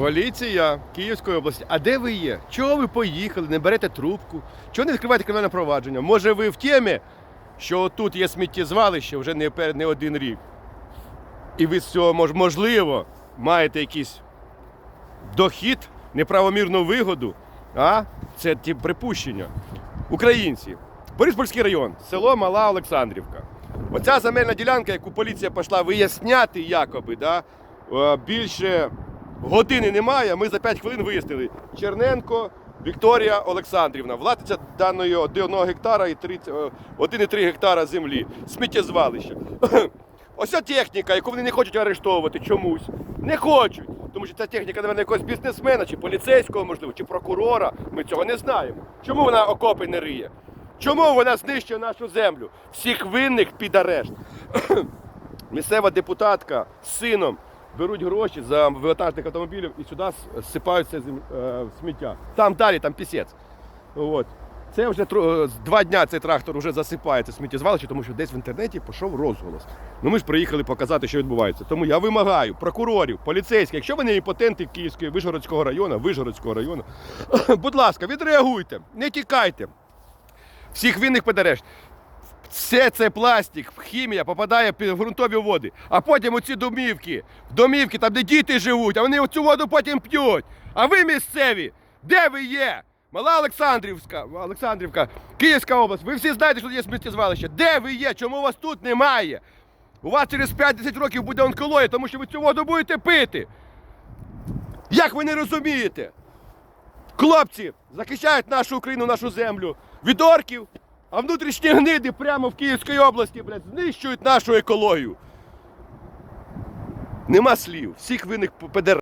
Поліція Київської області. А де ви є? Чого ви поїхали? Не берете трубку? Чого не відкриваєте кримінальне провадження? Може ви в темі, що тут є сміттєзвалище вже не, не один рік. І ви з цього можливо маєте якийсь дохід, неправомірну вигоду. А? Це ті припущення. Українці. Бориспольський район, село Мала Олександрівка. Оця земельна ділянка, яку поліція пішла виясняти, якоби, да, е, більше години немає. Ми за 5 хвилин вияснили. Черненко Вікторія Олександрівна, власниця даної 1 гектара і 30, е, 1,3 гектара землі, сміттєзвалища. Ось ця техніка, яку вони не хочуть арештовувати чомусь. Не хочуть. Тому що ця техніка, напевно, якогось бізнесмена, чи поліцейського, можливо, чи прокурора. Ми цього не знаємо. Чому вона окопи не риє? Чому вона знищує нашу землю? Всіх винних під арешт. Місцева депутатка з сином беруть гроші за вивантажних автомобілів і сюди зем- е, сміття. Там далі, там пісець. Це вже е, два дня цей трактор вже засипає це сміттєзвалище, тому що десь в інтернеті пішов розголос. Ну ми ж приїхали показати, що відбувається. Тому я вимагаю прокурорів, поліцейських, якщо ви не імпотенти Київської Вишгородського району, Вишгородського району, будь ласка, відреагуйте, не тікайте. Всіх винних подереш. Все це пластик, хімія попадає під ґрунтові води. А потім оці домівки, домівки, там, де діти живуть, а вони цю воду потім п'ють. А ви місцеві, де ви є? Мала Олександрівська, Олександрівка, Київська область. Ви всі знаєте, що є сміттєзвалище. Де ви є? Чому вас тут немає? У вас через 5-10 років буде онкологія, тому що ви цю воду будете пити. Як ви не розумієте? Хлопці захищають нашу Україну, нашу землю від орків, а внутрішні гниди прямо в Київській області, блядь, знищують нашу екологію. Нема слів. Всіх винних педер.